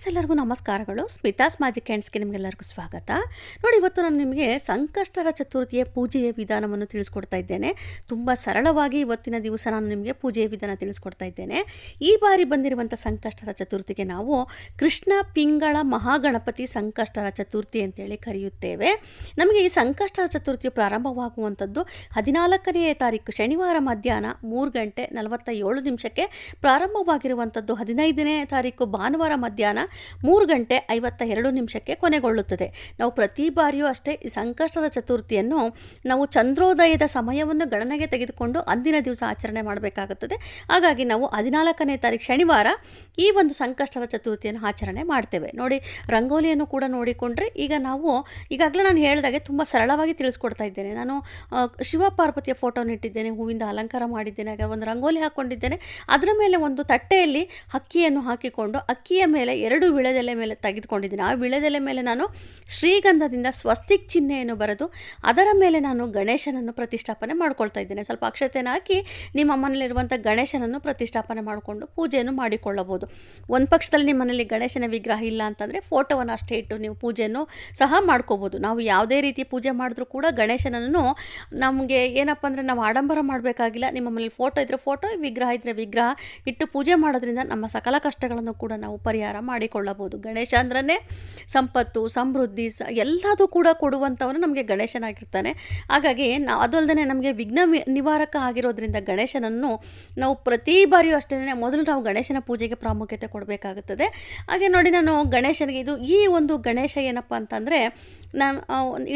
Friends ಎಲ್ಲರಿಗೂ ನಮಸ್ಕಾರಗಳು. Smitha's magic ಹ್ಯಾಂಡ್ಸ್ಗೆ ನಿಮಗೆಲ್ಲರಿಗೂ ಸ್ವಾಗತ. ನೋಡಿ, ಇವತ್ತು ನಾನು ನಿಮಗೆ ಸಂಕಷ್ಟರ ಚತುರ್ಥಿಯ ಪೂಜೆಯ ವಿಧಾನವನ್ನು ತಿಳಿಸ್ಕೊಡ್ತಾ ಇದ್ದೇನೆ. ತುಂಬ ಸರಳವಾಗಿ ಇವತ್ತಿನ ದಿವಸ ನಾನು ನಿಮಗೆ ಪೂಜೆಯ ವಿಧಾನ ತಿಳಿಸ್ಕೊಡ್ತಾ ಇದ್ದೇನೆ. ಈ ಬಾರಿ ಬಂದಿರುವಂಥ ಸಂಕಷ್ಟರ ಚತುರ್ಥಿಗೆ ನಾವು ಕೃಷ್ಣ ಪಿಂಗಳ ಮಹಾಗಣಪತಿ ಸಂಕಷ್ಟರ ಚತುರ್ಥಿ ಅಂತೇಳಿ ಕರೆಯುತ್ತೇವೆ. ನಮಗೆ ಈ ಸಂಕಷ್ಟರ ಚತುರ್ಥಿಯು ಪ್ರಾರಂಭವಾಗುವಂಥದ್ದು ಹದಿನಾಲ್ಕನೆಯ ತಾರೀಕು ಶನಿವಾರ ಮಧ್ಯಾಹ್ನ ಮೂರು ಗಂಟೆ ನಲವತ್ತ ಏಳು ನಿಮಿಷಕ್ಕೆ ಪ್ರಾರಂಭವಾಗಿರುವಂಥದ್ದು ಹದಿನೈದನೇ ತಾರೀಕು ಭಾನುವಾರ ಮಧ್ಯಾಹ್ನ ಮೂರು ಗಂಟೆ ಐವತ್ತ ಎರಡು ನಿಮಿಷಕ್ಕೆ ಕೊನೆಗೊಳ್ಳುತ್ತದೆ. ನಾವು ಪ್ರತಿ ಬಾರಿಯೂ ಅಷ್ಟೇ ಈ ಸಂಕಷ್ಟದ ಚತುರ್ಥಿಯನ್ನು ನಾವು ಚಂದ್ರೋದಯದ ಸಮಯವನ್ನು ಗಣನೆಗೆ ತೆಗೆದುಕೊಂಡು ಅಂದಿನ ದಿವಸ ಆಚರಣೆ ಮಾಡಬೇಕಾಗುತ್ತದೆ. ಹಾಗಾಗಿ ನಾವು ಹದಿನಾಲ್ಕನೇ ತಾರೀಕು ಶನಿವಾರ ಈ ಒಂದು ಸಂಕಷ್ಟದ ಚತುರ್ಥಿಯನ್ನು ಆಚರಣೆ ಮಾಡ್ತೇವೆ. ನೋಡಿ, ರಂಗೋಲಿಯನ್ನು ಕೂಡ ನೋಡಿಕೊಂಡ್ರೆ ಈಗ ನಾವು, ಈಗಾಗಲೇ ನಾನು ಹೇಳಿದಾಗೆ ತುಂಬ ಸರಳವಾಗಿ ತಿಳಿಸ್ಕೊಡ್ತಾ ಇದ್ದೇನೆ. ನಾನು ಶಿವ ಪಾರ್ವತಿಯ ಫೋಟೋನ ಇಟ್ಟಿದ್ದೇನೆ, ಹೂವಿಂದ ಅಲಂಕಾರ ಮಾಡಿದ್ದೇನೆ, ಹಾಗೆ ಒಂದು ರಂಗೋಲಿ ಹಾಕ್ಕೊಂಡಿದ್ದೇನೆ. ಅದರ ಮೇಲೆ ಒಂದು ತಟ್ಟೆಯಲ್ಲಿ ಅಕ್ಕಿಯನ್ನು ಹಾಕಿಕೊಂಡು ಅಕ್ಕಿಯ ಮೇಲೆ ಎರಡು ವಿಳೆದೆಲೆ ಮೇಲೆ ತೆಗೆದುಕೊಂಡಿದ್ದೀನಿ. ಆ ವಿಳೆದೆಲೆ ಮೇಲೆ ನಾನು ಶ್ರೀಗಂಧದಿಂದ ಸ್ವಸ್ತಿಕ್ ಚಿಹ್ನೆಯನ್ನು ಬರೆದು, ಅದರ ಮೇಲೆ ನಾನು ಗಣೇಶನನ್ನು ಪ್ರತಿಷ್ಠಾಪನೆ ಮಾಡ್ಕೊಳ್ತಾ ಇದ್ದೇನೆ. ಸ್ವಲ್ಪ ಅಕ್ಷತೆಯನ್ನು ಹಾಕಿ, ನಿಮ್ಮ ಮನೆಯಲ್ಲಿರುವಂಥ ಗಣೇಶನನ್ನು ಪ್ರತಿಷ್ಠಾಪನೆ ಮಾಡಿಕೊಂಡು ಪೂಜೆಯನ್ನು ಮಾಡಿಕೊಳ್ಳಬಹುದು. ಒಂದು ಪಕ್ಷದಲ್ಲಿ ನಿಮ್ಮ ಗಣೇಶನ ವಿಗ್ರಹ ಇಲ್ಲ ಅಂತಂದರೆ ಫೋಟೋವನ್ನು ಅಷ್ಟೇ ಇಟ್ಟು ನೀವು ಪೂಜೆಯನ್ನು ಸಹ ಮಾಡ್ಕೋಬೋದು ನಾವು ಯಾವುದೇ ರೀತಿ ಪೂಜೆ ಮಾಡಿದ್ರೂ ಕೂಡ ಗಣೇಶನನ್ನು ನಮಗೆ ಏನಪ್ಪ ಅಂದರೆ ನಾವು ಆಡಂಬರ ಮಾಡಬೇಕಾಗಿಲ್ಲ. ನಿಮ್ಮ ಮನೇಲಿ ಫೋಟೋ ಇದ್ದರೆ ಫೋಟೋ, ವಿಗ್ರಹ ಇದ್ದರೆ ವಿಗ್ರಹ, ಇಟ್ಟು ಪೂಜೆ ಮಾಡೋದ್ರಿಂದ ನಮ್ಮ ಸಕಲ ಕಷ್ಟಗಳನ್ನು ಕೂಡ ನಾವು ಪರಿಹಾರ ಮಾಡಿಕೊಳ್ಳಬಹುದು. ಗಣೇಶ ಅಂದ್ರೇ ಸಂಪತ್ತು, ಸಮೃದ್ಧಿ, ಸ ಎಲ್ಲದೂ ಕೂಡ ಕೊಡುವಂಥವನು ನಮಗೆ ಗಣೇಶನಾಗಿರ್ತಾನೆ. ಹಾಗಾಗಿ ನಾವು ಅದಲ್ಲದೆ ನಮಗೆ ವಿಘ್ನ ನಿವಾರಕ ಆಗಿರೋದ್ರಿಂದ ಗಣೇಶನನ್ನು ನಾವು ಪ್ರತಿ ಬಾರಿಯೂ ಅಷ್ಟೇ ಮೊದಲು ನಾವು ಗಣೇಶನ ಪೂಜೆಗೆ ಪ್ರಾಮುಖ್ಯತೆ ಕೊಡಬೇಕಾಗುತ್ತದೆ. ಹಾಗೆ ನೋಡಿ ನಾನು ಗಣೇಶನಿಗೆ ಇದು ಈ ಒಂದು ಗಣೇಶ ಏನಪ್ಪ ಅಂತಂದರೆ ನಾನು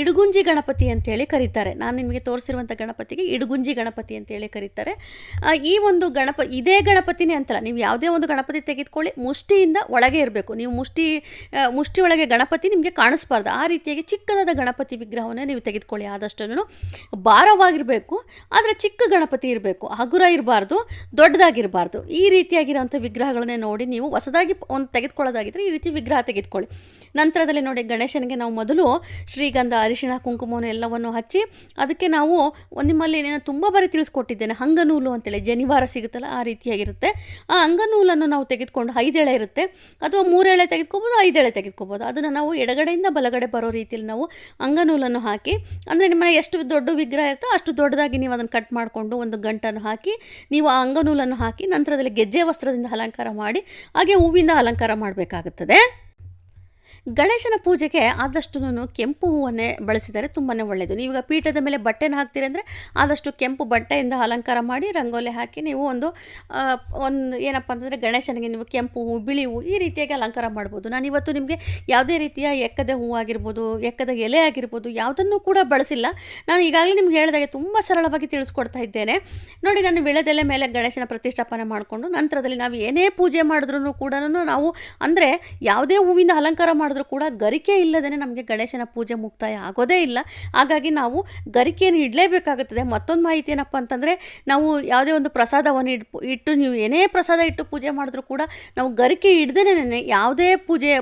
ಇಡುಗುಂಜಿ ಗಣಪತಿ ಅಂತೇಳಿ ಕರೀತಾರೆ. ನಾನು ನಿಮಗೆ ತೋರಿಸಿರುವಂಥ ಗಣಪತಿಗೆ ಇಡುಗುಂಜಿ ಗಣಪತಿ ಅಂತೇಳಿ ಕರೀತಾರೆ. ಈ ಒಂದು ಗಣಪ, ಇದೇ ಗಣಪತಿನೇ ಅಂತಲ್ಲ, ನೀವು ಯಾವುದೇ ಒಂದು ಗಣಪತಿ ತೆಗೆದುಕೊಳ್ಳಿ, ಮುಷ್ಟಿಯಿಂದ ಒಳಗೆ ಇರಬೇಕು. ನೀವು ಮುಷ್ಟಿ ಮುಷ್ಟಿ ಒಳಗೆ ಗಣಪತಿ ನಿಮಗೆ ಕಾಣಿಸ್ಬಾರ್ದು. ಆ ರೀತಿಯಾಗಿ ಚಿಕ್ಕದಾದ ಗಣಪತಿ ವಿಗ್ರಹವನ್ನೇ ನೀವು ತೆಗೆದುಕೊಳ್ಳಿ. ಆದಷ್ಟು ಭಾರವಾಗಿರಬೇಕು, ಆದರೆ ಚಿಕ್ಕ ಗಣಪತಿ ಇರಬೇಕು. ಹಗುರ ಇರಬಾರ್ದು, ದೊಡ್ಡದಾಗಿರಬಾರ್ದು. ಈ ರೀತಿಯಾಗಿರೋಂಥ ವಿಗ್ರಹಗಳನ್ನೇ ನೋಡಿ ನೀವು ಹೊಸದಾಗಿ ಒಂದು ತೆಗೆದುಕೊಳ್ಳೋದಾಗಿದ್ದರೆ ಈ ರೀತಿ ವಿಗ್ರಹ ತೆಗೆದುಕೊಳ್ಳಿ. ನಂತರದಲ್ಲಿ ನೋಡಿ ಗಣೇಶನಿಗೆ ನಾವು ಮೊದಲು ಶ್ರೀಗಂಧ, ಅರಿಶಿಣ, ಕುಂಕುಮವನ್ನು ಎಲ್ಲವನ್ನು ಹಚ್ಚಿ ಅದಕ್ಕೆ ನಾವು ನಿಮ್ಮಲ್ಲಿ ಏನೇನು ತುಂಬ ಬಾರಿ ತಿಳಿಸ್ಕೊಟ್ಟಿದ್ದೇನೆ. ಹಂಗನೂಲು ಅಂತೇಳಿ ಜನಿವಾರ ಸಿಗುತ್ತಲ್ಲ ಆ ರೀತಿಯಾಗಿರುತ್ತೆ. ಆ ಅಂಗನೂಲನ್ನು ನಾವು ತೆಗೆದುಕೊಂಡು ಐದೆಳೆ ಇರುತ್ತೆ. ಅಥವಾ ಮೂರೆಳೆ ತೆಗೆದುಕೋಬೋದು ಐದೆಳೆ ತೆಗೆದುಕೋಬೋದು. ಅದನ್ನು ನಾವು ಎಡಗಡೆಯಿಂದ ಬಲಗಡೆ ಬರೋ ರೀತಿಯಲ್ಲಿ ನಾವು ಅಂಗನೂಲನ್ನು ಹಾಕಿ, ಅಂದರೆ ನಿಮ್ಮ ಎಷ್ಟು ದೊಡ್ಡ ವಿಗ್ರಹ ಇರುತ್ತೋ ಅಷ್ಟು ದೊಡ್ಡದಾಗಿ ನೀವು ಅದನ್ನು ಕಟ್ ಮಾಡಿಕೊಂಡು ಒಂದು ಗಂಟನ್ನು ಹಾಕಿ, ನೀವು ಆ ಅಂಗನೂಲನ್ನು ಹಾಕಿ ನಂತರದಲ್ಲಿ ಗೆಜ್ಜೆ ವಸ್ತ್ರದಿಂದ ಅಲಂಕಾರ ಮಾಡಿ, ಹಾಗೆ ಹೂವಿಂದ ಅಲಂಕಾರ ಮಾಡಬೇಕಾಗುತ್ತದೆ. ಗಣೇಶನ ಪೂಜೆಗೆ ಆದಷ್ಟು ಕೆಂಪು ಹೂವನ್ನೇ ಬಳಸಿದರೆ ತುಂಬಾ ಒಳ್ಳೆಯದು ನೀವೀಗ ಪೀಠದ ಮೇಲೆ ಬಟ್ಟೆನ ಹಾಕ್ತೀರಿ ಅಂದರೆ ಆದಷ್ಟು ಕೆಂಪು ಬಟ್ಟೆಯಿಂದ ಅಲಂಕಾರ ಮಾಡಿ ರಂಗೋಲಿ ಹಾಕಿ ನೀವು ಒಂದು ಒಂದು ಏನಪ್ಪ ಅಂತಂದರೆ ಗಣೇಶನಿಗೆ ನೀವು ಕೆಂಪು ಹೂವು ಬಿಳಿ ಹೂವು ಈ ರೀತಿಯಾಗಿ ಅಲಂಕಾರ ಮಾಡ್ಬೋದು. ನಾನು ಇವತ್ತು ನಿಮಗೆ ಯಾವುದೇ ರೀತಿಯ ಎಕ್ಕದ ಹೂವು ಆಗಿರ್ಬೋದು, ಎಕ್ಕದ ಎಲೆ ಆಗಿರ್ಬೋದು ಯಾವುದನ್ನು ಕೂಡ ಬಳಸಿಲ್ಲ. ನಾನು ಈಗಾಗಲೇ ನಿಮ್ಗೆ ಹೇಳಿದಾಗೆ ತುಂಬ ಸರಳವಾಗಿ ತಿಳಿಸ್ಕೊಡ್ತಾ ಇದ್ದೇನೆ. ನೋಡಿ, ನಾನು ವಿಳೆದೆಲೆ ಮೇಲೆ ಗಣೇಶನ ಪ್ರತಿಷ್ಠಾಪನೆ ಮಾಡಿಕೊಂಡು ನಂತರದಲ್ಲಿ ನಾವು ಏನೇ ಪೂಜೆ ಮಾಡಿದ್ರೂ ಕೂಡ ನಾವು ಅಂದರೆ ಯಾವುದೇ ಹೂವಿಂದ ಅಲಂಕಾರ ಮಾಡಿದ್ರೂ ಕೂಡ ಗರಿಕೆ ಇಲ್ಲದೇ ನಮಗೆ ಗಣೇಶನ ಪೂಜೆ ಮುಕ್ತಾಯ ಆಗೋದೇ ಇಲ್ಲ. ಹಾಗಾಗಿ ನಾವು ಗರಿಕೆಯನ್ನು ಇಡಲೇಬೇಕಾಗುತ್ತದೆ. ಮತ್ತೊಂದು ಮಾಹಿತಿ ಏನಪ್ಪ ಅಂತಂದರೆ, ನಾವು ಯಾವುದೇ ಒಂದು ಪ್ರಸಾದವನ್ನು ಇಟ್ಟು ಇಟ್ಟು ನೀವು ಏನೇ ಪ್ರಸಾದ ಇಟ್ಟು ಪೂಜೆ ಮಾಡಿದ್ರೂ ಕೂಡ ನಾವು ಗರಿಕೆ ಇಡ್ದೇನೆ ಯಾವುದೇ ಪೂಜೆ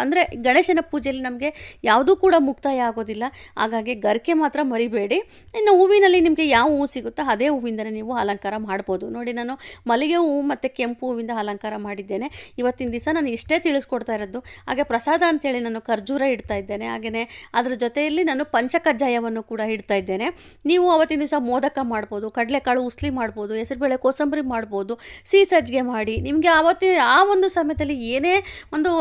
ಅಂದರೆ ಗಣೇಶನ ಪೂಜೆಯಲ್ಲಿ ನಮಗೆ ಯಾವುದೂ ಕೂಡ ಮುಕ್ತಾಯ ಆಗೋದಿಲ್ಲ. ಹಾಗಾಗಿ ಗರಿಕೆ ಮಾತ್ರ ಮರಿಬೇಡಿ. ಇನ್ನು ಹೂವಿನಲ್ಲಿ ನಿಮಗೆ ಯಾವ ಹೂವು ಸಿಗುತ್ತೋ ಅದೇ ಹೂವಿಂದನೇ ನೀವು ಅಲಂಕಾರ ಮಾಡ್ಬೋದು. ನೋಡಿ ನಾನು ಮಲ್ಲಿಗೆ ಹೂವು ಮತ್ತು ಕೆಂಪು ಹೂವಿಂದ ಅಲಂಕಾರ ಮಾಡಿದ್ದೇನೆ. ಇವತ್ತಿನ ದಿವಸ ನಾನು ಇಷ್ಟೇ ತಿಳಿಸ್ಕೊಡ್ತಾ ಇರೋದು. ಹಾಗೆ ಪ್ರಸಾದ ಅಂತೇಳಿ ನಾನು ಖರ್ಜೂರ ಇಡ್ತಾ ಇದ್ದೇನೆ. ಹಾಗೆಯೇ ಅದರ ಜೊತೆಯಲ್ಲಿ ನಾನು ಪಂಚಕಜ್ಜಾಯವನ್ನು ಕೂಡ ಇಡ್ತಾ ಇದ್ದೇನೆ. ನೀವು ಅವತ್ತಿನ ದಿವಸ ಮೋದಕ ಮಾಡ್ಬೋದು, ಕಡಲೆಕಾಳು ಉಸ್ಲಿ ಮಾಡ್ಬೋದು, ಹೆಸರುಬೇಳೆ ಕೋಸಂಬರಿ ಮಾಡ್ಬೋದು ಸಿಹಿ ಸಜ್ಜಿಗೆ ಮಾಡಿ, ನಿಮಗೆ ಆವತ್ತಿನ ಆ ಒಂದು ಸಮಯದಲ್ಲಿ ಏನೇ ಒಂದು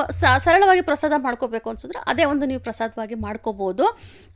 ಸರಳವಾಗಿ ಪ್ರಸಾದ ಮಾಡ್ಕೋಬೇಕು ಅನ್ಸಿದ್ರೆ ಅದೇ ಒಂದು ನೀವು ಪ್ರಸಾದವಾಗಿ ಮಾಡ್ಕೋಬೋದು.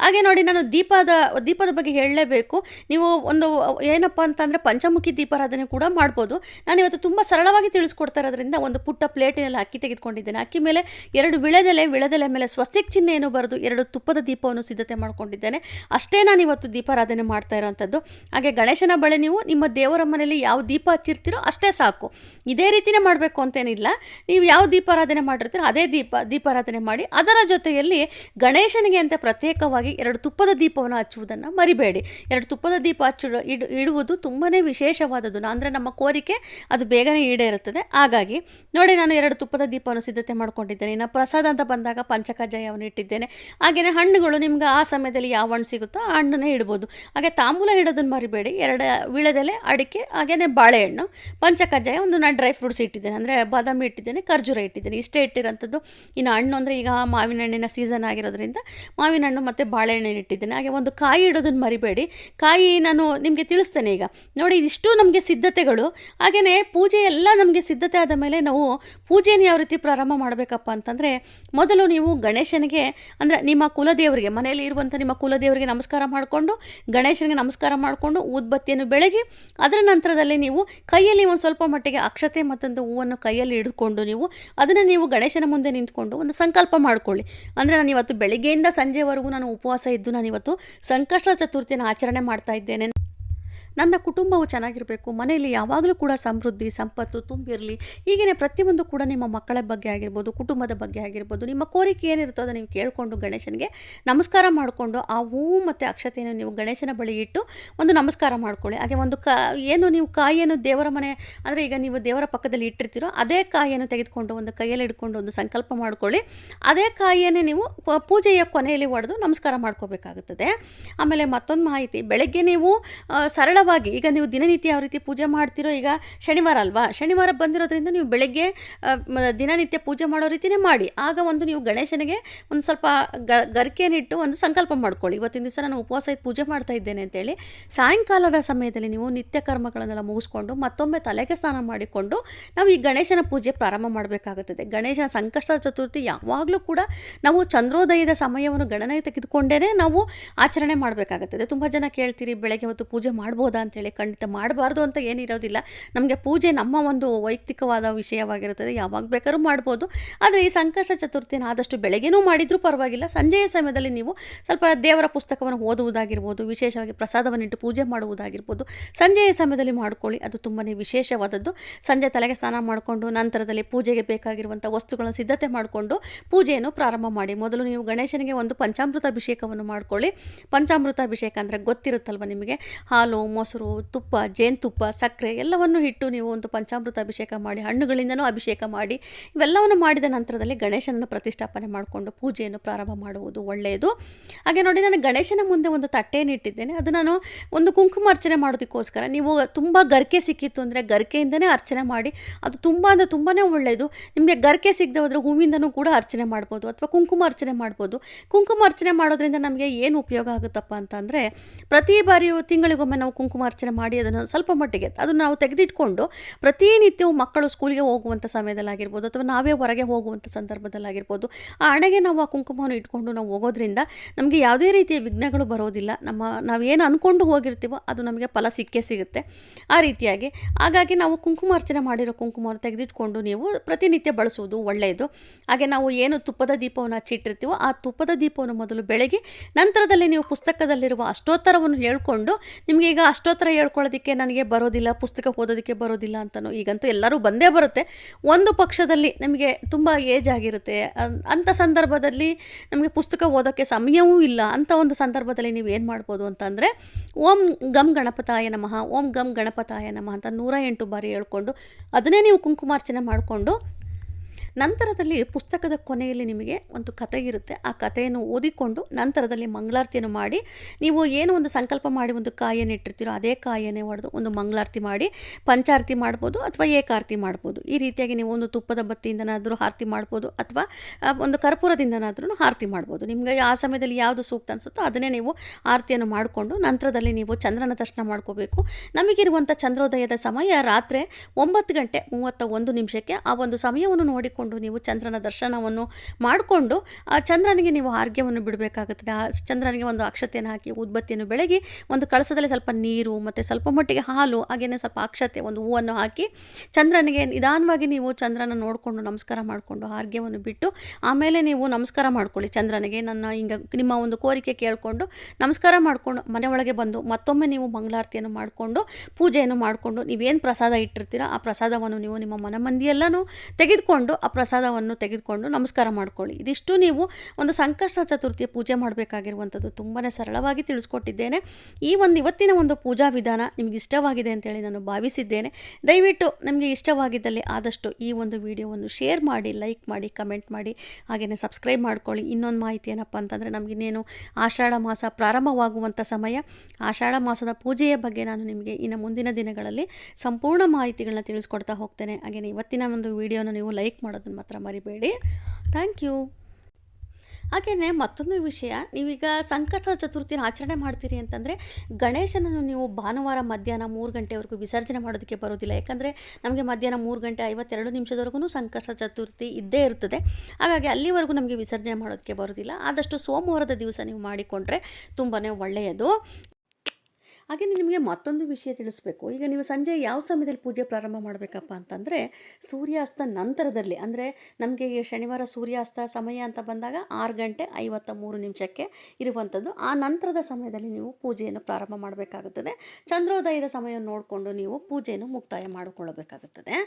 ಹಾಗೆ ನೋಡಿ ನಾನು ದೀಪದ ದೀಪದ ಬಗ್ಗೆ ಹೇಳಲೇಬೇಕು. ನೀವು ಒಂದು ಏನಪ್ಪ ಅಂತಂದರೆ ಪಂಚಮುಖಿ ದೀಪಾರಾಧನೆ ಕೂಡ ಮಾಡ್ಬೋದು. ನಾನು ಇವತ್ತು ತುಂಬ ಸರಳವಾಗಿ ತಿಳಿಸ್ಕೊಡ್ತಾ ಇರೋದ್ರಿಂದ ಒಂದು ಪುಟ್ಟ ಪ್ಲೇಟಿನಲ್ಲಿ ಅಕ್ಕಿ ತೆಗೆದುಕೊಂಡಿದ್ದೇನೆ. ಅಕ್ಕಿ ಮೇಲೆ ಎರಡು ವಿಳೆದೆಲೆ ವಿಳೆದೆಲೆ ಮೇಲೆ ಸ್ವಸ್ತಿಕ್ ಚಿಹ್ನೆಯನ್ನು ಬರೆದು ಎರಡು ತುಪ್ಪದ ದೀಪವನ್ನು ಸಿದ್ಧತೆ ಮಾಡಿಕೊಂಡಿದ್ದೇನೆ. ಅಷ್ಟೇ ನಾನು ಇವತ್ತು ದೀಪಾರಾಧನೆ ಮಾಡ್ತಾ ಇರೋವಂಥದ್ದು ಹಾಗೆ ಗಣೇಶನ ಬಳಿ ನೀವು ನಿಮ್ಮ ದೇವರ ಮನೆಯಲ್ಲಿ ಯಾವ ದೀಪ ಹಚ್ಚಿರ್ತೀರೋ ಅಷ್ಟೇ ಸಾಕು. ಇದೇ ರೀತಿನೇ ಮಾಡಬೇಕು ಅಂತೇನಿಲ್ಲ. ನೀವು ಯಾವ ದೀಪಾರಾಧನೆ ಮಾಡಿರ್ತೀರೋ ಅದೇ ದೀಪ, ದೀಪಾರಾಧನೆ ಮಾಡಿ ಅದರ ಜೊತೆಯಲ್ಲಿ ಗಣೇಶನಿಗೆ ಅಂತ ಪ್ರತ್ಯೇಕವಾಗಿ ಎರಡು ತುಪ್ಪದ ದೀಪವನ್ನು ಹಚ್ಚುವುದನ್ನು ಮರಿಬೇಡಿ. ಎರಡು ತುಪ್ಪದ ದೀಪ ಹಚ್ಚು, ಇಡು, ಇಡುವುದು ತುಂಬಾ ವಿಶೇಷವಾದದ್ದು. ಅಂದರೆ ನಮ್ಮ ಕೋರಿಕೆ ಅದು ಬೇಗನೆ ಈಡೇರುತ್ತದೆ. ಹಾಗಾಗಿ ನೋಡಿ ನಾನು ಎರಡು ತುಪ್ಪದ ದೀಪವನ್ನು ಸಿದ್ಧತೆ ಮಾಡಿಕೊಂಡಿದ್ದೇನೆ. ಇನ್ನು ಪ್ರಸಾದ ಅಂತ ಬಂದಾಗ ಪಂಚಕಜಾಯವನ್ನು ಇಟ್ಟಿದ್ದೇನೆ. ಹಾಗೆಯೇ ಹಣ್ಣುಗಳು ನಿಮ್ಗೆ ಆ ಸಮಯದಲ್ಲಿ ಯಾವ ಹಣ್ಣು ಸಿಗುತ್ತೋ ಆ ಹಣ್ಣನ್ನೇ ಇಡ್ಬೋದು. ಹಾಗೆ ತಾಂಬೂಲ ಇಡೋದನ್ನು ಮರಿಬೇಡಿ. ಎರಡು ವಿಳೆದೆಲೆ ಅಡಿಕೆ ಹಾಗೆಯೇ ಬಾಳೆಹಣ್ಣು. ಪಂಚಕಜ್ಜಾಯ ಒಂದು ನಾನು ಡ್ರೈ ಫ್ರೂಟ್ಸ್ ಇಟ್ಟಿದ್ದೇನೆ. ಅಂದರೆ ಬಾದಾಮಿ ಇಟ್ಟಿದ್ದೇನೆ, ಖರ್ಜೂರ ಇಟ್ಟಿದ್ದೇನೆ. ಇಷ್ಟೇ ಇಟ್ಟಿರೋಂಥದ್ದು. ಇನ್ನು ಹಣ್ಣು ಅಂದರೆ ಈಗ ಮಾವಿನ ಹಣ್ಣಿನ ಸೀಸನ್ ಆಗಿರೋದ್ರಿಂದ ಮಾವಿನ ಹಣ್ಣು ಮತ್ತು ಬಾಳೆಹಣ್ಣು ಇಟ್ಟಿದ್ದೇನೆ. ಹಾಗೆ ಒಂದು ಕಾಯಿ ಇಡೋದನ್ನು ಮರಿಬೇಡಿ. ಕಾಯಿ ನಾನು ನಿಮಗೆ ತಿಳಿಸ್ತೇನೆ ಈಗ. ನೋಡಿ, ಇದಿಷ್ಟು ನಮಗೆ ಸಿದ್ಧತೆಗಳು. ಹಾಗೆಯೇ ಪೂಜೆ ಎಲ್ಲ ನಮಗೆ ಸಿದ್ಧತೆ ಆದ ಮೇಲೆ ನಾವು ಪೂಜೆಯನ್ನು ಯಾವ ರೀತಿ ಪ್ರಾರಂಭ ಮಾಡಬೇಕಪ್ಪ ಅಂತಂದರೆ ಮೊದಲು ನೀವು ಗಣೇಶನಿಗೆ, ಅಂದರೆ ನಿಮ್ಮ ಕುಲದೇವರಿಗೆ, ಮನೆಯಲ್ಲಿ ಇರುವಂಥ ನಿಮ್ಮ ಕುಲದೇವರಿಗೆ ನಮಸ್ಕಾರ ಮಾಡಿಕೊಂಡು, ಗಣೇಶನಿಗೆ ನಮಸ್ಕಾರ ಮಾಡಿಕೊಂಡು ಊದ್ಬತ್ತಿಯನ್ನು ಬೆಳಗಿ, ಅದರ ನಂತರದಲ್ಲಿ ನೀವು ಕೈಯಲ್ಲಿ ಒಂದು ಸ್ವಲ್ಪ ಮಟ್ಟಿಗೆ ಅಕ್ಷತೆ ಮತ್ತೊಂದು ಹೂವನ್ನು ಕೈಯಲ್ಲಿ ಹಿಡಿದುಕೊಂಡು ನೀವು ಅದನ್ನು ನೀವು ಗಣೇಶನ ಮುಂದೆ ನಿಂತ್ಕೊಂಡು ಒಂದು ಸಂಕಲ್ಪ ಮಾಡಿಕೊಳ್ಳಿ. ಅಂದರೆ ನಾನು ಇವತ್ತು ಬೆಳಿಗ್ಗೆಯಿಂದ ಸಂಜೆವರೆಗೂ ನಾನು ಉಪವಾಸ ಇದ್ದು ನಾನು ಇವತ್ತು ಸಂಕಷ್ಟ ಚತುರ್ಥಿಯನ್ನು ಆಚರಣೆ ಮಾಡ್ತಾ ಇದ್ದೇನೆ. ನನ್ನ ಕುಟುಂಬವು ಚೆನ್ನಾಗಿರಬೇಕು ಮನೆಯಲ್ಲಿ ಯಾವಾಗಲೂ ಕೂಡ ಸಮೃದ್ಧಿ ಸಂಪತ್ತು ತುಂಬಿರಲಿ. ಹೀಗೇ ಪ್ರತಿಯೊಂದು ಕೂಡ ನಿಮ್ಮ ಮಕ್ಕಳ ಬಗ್ಗೆ ಆಗಿರ್ಬೋದು ಕುಟುಂಬದ ಬಗ್ಗೆ ಆಗಿರ್ಬೋದು ನಿಮ್ಮ ಕೋರಿಕೆ ಏನಿರುತ್ತೋ ಅದನ್ನು ನೀವು ಕೇಳಿಕೊಂಡು ಗಣೇಶನಿಗೆ ನಮಸ್ಕಾರ ಮಾಡಿಕೊಂಡು ಆ ಹೂ ಮತ್ತು ಅಕ್ಷತೆಯನ್ನು ನೀವು ಗಣೇಶನ ಬಳಿ ಇಟ್ಟು ಒಂದು ನಮಸ್ಕಾರ ಮಾಡ್ಕೊಳ್ಳಿ. ಹಾಗೆ ಒಂದು ಕ ಏನು ನೀವು ಕಾಯಿಯನ್ನು ದೇವರ ಮನೆ ಅಂದರೆ ಈಗ ನೀವು ದೇವರ ಪಕ್ಕದಲ್ಲಿ ಇಟ್ಟಿರ್ತೀರೋ ಅದೇ ಕಾಯಿಯನ್ನು ತೆಗೆದುಕೊಂಡು ಒಂದು ಕೈಯಲ್ಲಿ ಇಟ್ಕೊಂಡು ಒಂದು ಸಂಕಲ್ಪ ಮಾಡ್ಕೊಳ್ಳಿ. ಅದೇ ಕಾಯಿಯನ್ನೇ ನೀವು ಪೂಜೆಯ ಕೊನೆಯಲ್ಲಿ ಒಡೆದು ನಮಸ್ಕಾರ ಮಾಡ್ಕೋಬೇಕಾಗುತ್ತದೆ. ಆಮೇಲೆ ಮತ್ತೊಂದು ಮಾಹಿತಿ ಬೆಳಗ್ಗೆ ನೀವು ಆ, ಸರಳವಾಗಿ ಈಗ ನೀವು ದಿನನಿತ್ಯ ಯಾವ ರೀತಿ ಪೂಜೆ ಮಾಡ್ತಿರೋ ಈಗ ಶನಿವಾರ ಅಲ್ವಾ? ಶನಿವಾರ ಬಂದಿರೋದ್ರಿಂದ ನೀವು ಬೆಳಗ್ಗೆ ದಿನನಿತ್ಯ ಪೂಜೆ ಮಾಡೋ ರೀತಿಯೇ ಮಾಡಿ. ಆಗ ಒಂದು ನೀವು ಗಣೇಶನಿಗೆ ಒಂದು ಸ್ವಲ್ಪ ಗರಿಕೆಯನ್ನಿಟ್ಟು ಒಂದು ಸಂಕಲ್ಪ ಮಾಡ್ಕೊಳ್ಳಿ. ಇವತ್ತಿನ ದಿವಸ ನಾನು ಉಪವಾಸ ಇದ್ದು ಪೂಜೆ ಮಾಡ್ತಾ ಇದ್ದೇನೆ ಅಂತೇಳಿ ಸಾಯಂಕಾಲದ ಸಮಯದಲ್ಲಿ ನೀವು ನಿತ್ಯ ಕರ್ಮಗಳನ್ನೆಲ್ಲ ಮುಗಿಸ್ಕೊಂಡು ಮತ್ತೊಮ್ಮೆ ತಲೆಗೆ ಸ್ನಾನ ಮಾಡಿಕೊಂಡು ನಾವು ಈ ಗಣೇಶನ ಪೂಜೆ ಪ್ರಾರಂಭ ಮಾಡಬೇಕಾಗುತ್ತದೆ. ಗಣೇಶನ ಸಂಕಷ್ಟ ಚತುರ್ಥಿ ಯಾವಾಗಲೂ ಕೂಡ ನಾವು ಚಂದ್ರೋದಯದ ಸಮಯವನ್ನು ಗಣನೆಗೆ ತೆಗೆದುಕೊಂಡೇ ನಾವು ಆಚರಣೆ ಮಾಡಬೇಕಾಗುತ್ತದೆ. ತುಂಬ ಜನ ಕೇಳ್ತೀರಿ, ಬೆಳಗ್ಗೆ ಹೊತ್ತು ಪೂಜೆ ಮಾಡ್ಬೋದಾ? ಅಂತೇಳಿ ಖಂಡಿತ ಮಾಡಬಾರ್ದು ಅಂತ ಏನಿರೋದಿಲ್ಲ ನಮಗೆ ಪೂಜೆ ನಮ್ಮ ಒಂದು ವೈಯಕ್ತಿಕವಾದ ವಿಷಯವಾಗಿರುತ್ತದೆ. ಯಾವಾಗ ಬೇಕಾದ್ರೂ ಮಾಡ್ಬೋದು. ಆದರೆ ಈ ಸಂಕಷ್ಟ ಚತುರ್ಥಿನ ಆದಷ್ಟು ಬೆಳಗ್ಗೆನೂ ಮಾಡಿದರೂ ಪರವಾಗಿಲ್ಲ. ಸಂಜೆಯ ಸಮಯದಲ್ಲಿ ನೀವು ಸ್ವಲ್ಪ ದೇವರ ಪುಸ್ತಕವನ್ನು ಓದುವುದಾಗಿರ್ಬೋದು, ವಿಶೇಷವಾಗಿ ಪ್ರಸಾದವನ್ನು ಇಟ್ಟು ಪೂಜೆ ಮಾಡುವುದಾಗಿರ್ಬೋದು, ಸಂಜೆಯ ಸಮಯದಲ್ಲಿ ಮಾಡ್ಕೊಳ್ಳಿ. ಅದು ತುಂಬಾ ವಿಶೇಷವಾದದ್ದು. ಸಂಜೆ ತಲೆಗೆ ಸ್ನಾನ ಮಾಡಿಕೊಂಡು ನಂತರದಲ್ಲಿ ಪೂಜೆಗೆ ಬೇಕಾಗಿರುವಂಥ ವಸ್ತುಗಳನ್ನು ಸಿದ್ಧತೆ ಮಾಡಿಕೊಂಡು ಪೂಜೆಯನ್ನು ಪ್ರಾರಂಭ ಮಾಡಿ. ಮೊದಲು ನೀವು ಗಣೇಶನಿಗೆ ಒಂದು ಪಂಚಾಮೃತ ಅಭಿಷೇಕವನ್ನು ಮಾಡ್ಕೊಳ್ಳಿ. ಪಂಚಾಮೃತ ಅಭಿಷೇಕ ಅಂದರೆ ಗೊತ್ತಿರುತ್ತಲ್ವ ನಿಮಗೆ? ಹಾಲು ತುಪ್ಪ, ಜೇನುತುಪ್ಪ, ಸಕ್ಕರೆ ಎಲ್ಲವನ್ನು ಇಟ್ಟು ನೀವು ಒಂದು ಪಂಚಾಮೃತ ಅಭಿಷೇಕ ಮಾಡಿ, ಹಣ್ಣುಗಳಿಂದನೂ ಅಭಿಷೇಕ ಮಾಡಿ, ಇವೆಲ್ಲವನ್ನು ಮಾಡಿದ ನಂತರದಲ್ಲಿ ಗಣೇಶನನ್ನು ಪ್ರತಿಷ್ಠಾಪನೆ ಮಾಡಿಕೊಂಡು ಪೂಜೆಯನ್ನು ಪ್ರಾರಂಭ ಮಾಡುವುದು ಒಳ್ಳೆಯದು. ಹಾಗೆ ನೋಡಿ, ನಾನು ಗಣೇಶನ ಮುಂದೆ ಒಂದು ತಟ್ಟೆಯನ್ನು ಇಟ್ಟಿದ್ದೇನೆ. ಅದು ನಾನು ಒಂದು ಕುಂಕುಮ ಅರ್ಚನೆ ಮಾಡೋದಕ್ಕೋಸ್ಕರ, ನೀವು ತುಂಬ ಗರಿಕೆ ಸಿಕ್ಕಿತ್ತು ಅಂದರೆ ಗರಿಕೆಯಿಂದನೇ ಅರ್ಚನೆ ಮಾಡಿ, ಅದು ತುಂಬ ಅಂದರೆ ತುಂಬಾ ಒಳ್ಳೆಯದು. ನಿಮಗೆ ಗರಿಕೆ ಸಿಗದೆ ಹೋದರೆ ಹೂವಿಂದನೂ ಕೂಡ ಅರ್ಚನೆ ಮಾಡ್ಬೋದು ಅಥವಾ ಕುಂಕುಮ ಅರ್ಚನೆ ಮಾಡ್ಬೋದು. ಕುಂಕುಮ ಅರ್ಚನೆ ಮಾಡೋದ್ರಿಂದ ನಮಗೆ ಏನು ಉಪಯೋಗ ಆಗುತ್ತಪ್ಪ ಅಂತಂದರೆ, ಪ್ರತಿ ಬಾರಿಯೂ ತಿಂಗಳಿಗೊಮ್ಮೆ ನಾವು ಕುಂಕುಮ ಅರ್ಚನೆ ಮಾಡಿ ಅದನ್ನು ಸ್ವಲ್ಪ ಮಟ್ಟಿಗೆ ಅದನ್ನು ನಾವು ತೆಗೆದಿಟ್ಕೊಂಡು ಪ್ರತಿನಿತ್ಯವೂ ಮಕ್ಕಳು ಸ್ಕೂಲಿಗೆ ಹೋಗುವಂಥ ಸಮಯದಲ್ಲಾಗಿರ್ಬೋದು ಅಥವಾ ನಾವೇ ಹೊರಗೆ ಹೋಗುವಂಥ ಸಂದರ್ಭದಲ್ಲಾಗಿರ್ಬೋದು ಆ ಹಣೆಗೆ ನಾವು ಆ ಕುಂಕುಮವನ್ನು ಇಟ್ಕೊಂಡು ನಾವು ಹೋಗೋದ್ರಿಂದ ನಮಗೆ ಯಾವುದೇ ರೀತಿಯ ವಿಘ್ನಗಳು ಬರೋದಿಲ್ಲ. ನಮ್ಮ ನಾವೇನು ಅಂದ್ಕೊಂಡು ಹೋಗಿರ್ತೀವೋ ಅದು ನಮಗೆ ಫಲ ಸಿಕ್ಕೇ ಸಿಗುತ್ತೆ. ಆ ರೀತಿಯಾಗಿ ಹಾಗಾಗಿ ನಾವು ಕುಂಕುಮಾರ್ಚನೆ ಮಾಡಿರೋ ಕುಂಕುಮವನ್ನು ತೆಗೆದಿಟ್ಕೊಂಡು ನೀವು ಪ್ರತಿನಿತ್ಯ ಬಳಸುವುದು ಒಳ್ಳೆಯದು. ಹಾಗೆ ನಾವು ಏನು ತುಪ್ಪದ ದೀಪವನ್ನು ಹಚ್ಚಿಟ್ಟಿರ್ತೀವೋ ಆ ತುಪ್ಪದ ದೀಪವನ್ನು ಮೊದಲು ಬೆಳಗ್ಗೆ ನಂತರದಲ್ಲಿ ನೀವು ಪುಸ್ತಕದಲ್ಲಿರುವ ಅಷ್ಟೋತ್ತರವನ್ನು ಹೇಳ್ಕೊಂಡು ನಿಮಗೆ ಈಗ ಅಷ್ಟೋತ್ತರ ಹೇಳ್ಕೊಳ್ಳೋದಕ್ಕೆ ನನಗೆ ಬರೋದಿಲ್ಲ, ಪುಸ್ತಕ ಓದೋದಕ್ಕೆ ಬರೋದಿಲ್ಲ ಅಂತಲೂ ಈಗಂತೂ ಎಲ್ಲರೂ ಬಂದೇ ಬರುತ್ತೆ. ಒಂದು ಪಕ್ಷದಲ್ಲಿ ನಮಗೆ ತುಂಬ ಏಜ್ ಆಗಿರುತ್ತೆ. ಅಂಥ ಸಂದರ್ಭದಲ್ಲಿ ನಮಗೆ ಪುಸ್ತಕ ಓದೋಕ್ಕೆ ಸಮಯವೂ ಇಲ್ಲ. ಅಂಥ ಒಂದು ಸಂದರ್ಭದಲ್ಲಿ ನೀವು ಏನು ಮಾಡ್ಬೋದು ಅಂತಂದರೆ, ಓಂ ಗಮ್ ಗಣಪತಾಯ ನಮಃ, ಓಂ ಗಮ್ ಗಣಪತಾಯ ನಮಃ ಅಂತ ನೂರ ಎಂಟು ಬಾರಿ ಹೇಳ್ಕೊಂಡು, ಅದನ್ನೇ ನೀವು ಕುಂಕುಮಾರ್ಚನೆ ಮಾಡಿಕೊಂಡು ನಂತರದಲ್ಲಿ ಪುಸ್ತಕದ ಕೊನೆಯಲ್ಲಿ ನಿಮಗೆ ಒಂದು ಕತೆ ಇರುತ್ತೆ. ಆ ಕಥೆಯನ್ನು ಓದಿಕೊಂಡು ನಂತರದಲ್ಲಿ ಮಂಗಳಾರತಿಯನ್ನು ಮಾಡಿ, ನೀವು ಏನು ಒಂದು ಸಂಕಲ್ಪ ಮಾಡಿ ಒಂದು ಕಾಯನ್ನು ಇಟ್ಟಿರ್ತೀರೋ ಅದೇ ಕಾಯನ್ನೇ ಹೊಡೆದು ಒಂದು ಮಂಗಳಾರತಿ ಮಾಡಿ, ಪಂಚಾರತಿ ಮಾಡ್ಬೋದು ಅಥವಾ ಏಕಾರತಿ ಮಾಡ್ಬೋದು. ಈ ರೀತಿಯಾಗಿ ನೀವು ಒಂದು ತುಪ್ಪದ ಬತ್ತಿಯಿಂದನಾದರೂ ಆರತಿ ಮಾಡ್ಬೋದು ಅಥವಾ ಒಂದು ಕರ್ಪೂರದಿಂದನಾದ್ರೂ ಆರತಿ ಮಾಡ್ಬೋದು. ನಿಮಗೆ ಆ ಸಮಯದಲ್ಲಿ ಯಾವುದು ಸೂಕ್ತ ಅನಿಸುತ್ತೋ ಅದನ್ನೇ ನೀವು ಆರತಿಯನ್ನು ಮಾಡಿಕೊಂಡು ನಂತರದಲ್ಲಿ ನೀವು ಚಂದ್ರನ ದರ್ಶನ ಮಾಡ್ಕೋಬೇಕು. ನಮಗಿರುವಂಥ ಚಂದ್ರೋದಯದ ಸಮಯ ರಾತ್ರಿ ಒಂಬತ್ತು ಗಂಟೆ ಮೂವತ್ತ ಒಂದು ನಿಮಿಷಕ್ಕೆ ಆ ಒಂದು ಸಮಯವನ್ನು ನೋಡಿಕೊಂಡು ನೀವು ಚಂದ್ರನ ದರ್ಶನವನ್ನು ಮಾಡಿಕೊಂಡು, ಆ ಚಂದ್ರನಿಗೆ ನೀವು ಆರ್ಘ್ಯವನ್ನು ಬಿಡಬೇಕಾಗುತ್ತದೆ. ಆ ಚಂದ್ರನಿಗೆ ಒಂದು ಅಕ್ಷತೆಯನ್ನು ಹಾಕಿ, ಉದ್ಬತ್ತಿಯನ್ನು ಬೆಳಗಿ, ಒಂದು ಕಳಸದಲ್ಲಿ ಸ್ವಲ್ಪ ನೀರು ಮತ್ತು ಸ್ವಲ್ಪ ಮಟ್ಟಿಗೆ ಹಾಲು ಹಾಗೆಯೇ ಸ್ವಲ್ಪ ಅಕ್ಷತೆ, ಒಂದು ಹೂವನ್ನು ಹಾಕಿ ಚಂದ್ರನಿಗೆ ನಿಧಾನವಾಗಿ ನೀವು ಚಂದ್ರನ ನೋಡಿಕೊಂಡು, ನಮಸ್ಕಾರ ಮಾಡಿಕೊಂಡು ಆರ್ಘ್ಯವನ್ನು ಬಿಟ್ಟು, ಆಮೇಲೆ ನೀವು ನಮಸ್ಕಾರ ಮಾಡ್ಕೊಳ್ಳಿ ಚಂದ್ರನಿಗೆ. ನನ್ನ ಹಿಂಗೆ ನಿಮ್ಮ ಒಂದು ಕೋರಿಕೆ ಕೇಳಿಕೊಂಡು ನಮಸ್ಕಾರ ಮಾಡಿಕೊಂಡು ಮನೆಯೊಳಗೆ ಬಂದು ಮತ್ತೊಮ್ಮೆ ನೀವು ಮಂಗಳಾರತಿಯನ್ನು ಮಾಡಿಕೊಂಡು, ಪೂಜೆಯನ್ನು ಮಾಡಿಕೊಂಡು ನೀವೇನು ಪ್ರಸಾದ ಇಟ್ಟಿರ್ತೀರೋ, ಆ ಪ್ರಸಾದವನ್ನು ನೀವು ನಿಮ್ಮ ಮನೆ ಮಂದಿಯೆಲ್ಲನೂ ತೆಗೆದುಕೊಂಡು ಪ್ರಸಾದವನ್ನು ತೆಗೆದುಕೊಂಡು ನಮಸ್ಕಾರ ಮಾಡ್ಕೊಳ್ಳಿ. ಇದಿಷ್ಟು ನೀವು ಒಂದು ಸಂಕಷ್ಟ ಚತುರ್ಥಿಯ ಪೂಜೆ ಮಾಡಬೇಕಾಗಿರುವಂಥದ್ದು ತುಂಬಾ ಸರಳವಾಗಿ ತಿಳಿಸ್ಕೊಟ್ಟಿದ್ದೇನೆ. ಈ ಒಂದು ಇವತ್ತಿನ ಒಂದು ಪೂಜಾ ವಿಧಾನ ನಿಮಗೆ ಇಷ್ಟವಾಗಿದೆ ಅಂತೇಳಿ ನಾನು ಭಾವಿಸಿದ್ದೇನೆ. ದಯವಿಟ್ಟು ನಿಮಗೆ ಇಷ್ಟವಾಗಿದ್ದಲ್ಲಿ ಆದಷ್ಟು ಈ ಒಂದು ವಿಡಿಯೋವನ್ನು ಶೇರ್ ಮಾಡಿ, ಲೈಕ್ ಮಾಡಿ, ಕಮೆಂಟ್ ಮಾಡಿ, ಹಾಗೆಯೇ ಸಬ್ಸ್ಕ್ರೈಬ್ ಮಾಡ್ಕೊಳ್ಳಿ. ಇನ್ನೊಂದು ಮಾಹಿತಿ ಏನಪ್ಪ ಅಂತಂದರೆ ನಮಗಿನ್ನೇನು ಆಷಾಢ ಮಾಸ ಪ್ರಾರಂಭವಾಗುವಂಥ ಸಮಯ. ಆಷಾಢ ಮಾಸದ ಪೂಜೆಯ ಬಗ್ಗೆ ನಾನು ನಿಮಗೆ ಇನ್ನು ಮುಂದಿನ ದಿನಗಳಲ್ಲಿ ಸಂಪೂರ್ಣ ಮಾಹಿತಿಗಳನ್ನ ತಿಳಿಸ್ಕೊಡ್ತಾ ಹೋಗ್ತೇನೆ. ಹಾಗೆಯೇ ಇವತ್ತಿನ ಒಂದು ವಿಡಿಯೋನ ನೀವು ಲೈಕ್ ಮಾಡೋದನ್ನು ಮಾತ್ರ ಮರಿಬೇಡಿ. ಥ್ಯಾಂಕ್ ಯು ಹಾಗೆಯೇ ಮತ್ತೊಂದು ವಿಷಯ, ನೀವೀಗ ಸಂಕಟ ಚತುರ್ಥಿನ ಆಚರಣೆ ಮಾಡ್ತೀರಿ ಅಂತಂದರೆ, ಗಣೇಶನನ್ನು ನೀವು ಭಾನುವಾರ ಮಧ್ಯಾಹ್ನ ಮೂರು ಗಂಟೆವರೆಗೂ ವಿಸರ್ಜನೆ ಮಾಡೋದಕ್ಕೆ ಬರೋದಿಲ್ಲ. ಯಾಕಂದರೆ, ನಮಗೆ ಮಧ್ಯಾಹ್ನ ಮೂರು ಗಂಟೆ ಐವತ್ತೆರಡು ನಿಮಿಷದವರೆಗೂ ಸಂಕಷ್ಟ ಚತುರ್ಥಿ ಇದ್ದೇ ಇರ್ತದೆ. ಹಾಗಾಗಿ ಅಲ್ಲಿವರೆಗೂ ನಮಗೆ ವಿಸರ್ಜನೆ ಮಾಡೋದಕ್ಕೆ ಬರೋದಿಲ್ಲ. ಆದಷ್ಟು ಸೋಮವಾರದ ದಿವಸ ನೀವು ಮಾಡಿಕೊಂಡ್ರೆ ತುಂಬಾ ಒಳ್ಳೆಯದು. ಹಾಗೆ ನಿಮಗೆ ಮತ್ತೊಂದು ವಿಷಯ ತಿಳಿಸ್ಬೇಕು. ಈಗ ನೀವು ಸಂಜೆ ಯಾವ ಸಮಯದಲ್ಲಿ ಪೂಜೆ ಪ್ರಾರಂಭ ಮಾಡಬೇಕಪ್ಪ ಅಂತಂದರೆ ಸೂರ್ಯಾಸ್ತ ನಂತರದಲ್ಲಿ, ಅಂದರೆ ನಮಗೆ ಈ ಶನಿವಾರ ಸೂರ್ಯಾಸ್ತ ಸಮಯ ಅಂತ ಬಂದಾಗ ಆರು ಗಂಟೆ ಐವತ್ತ ಮೂರು ನಿಮಿಷಕ್ಕೆ ಇರುವಂಥದ್ದು. ಆ ನಂತರದ ಸಮಯದಲ್ಲಿ ನೀವು ಪೂಜೆಯನ್ನು ಪ್ರಾರಂಭ ಮಾಡಬೇಕಾಗುತ್ತದೆ. ಚಂದ್ರೋದಯದ ಸಮಯವನ್ನು ನೋಡಿಕೊಂಡು ನೀವು ಪೂಜೆಯನ್ನು ಮುಕ್ತಾಯ ಮಾಡಿಕೊಳ್ಳಬೇಕಾಗುತ್ತದೆ.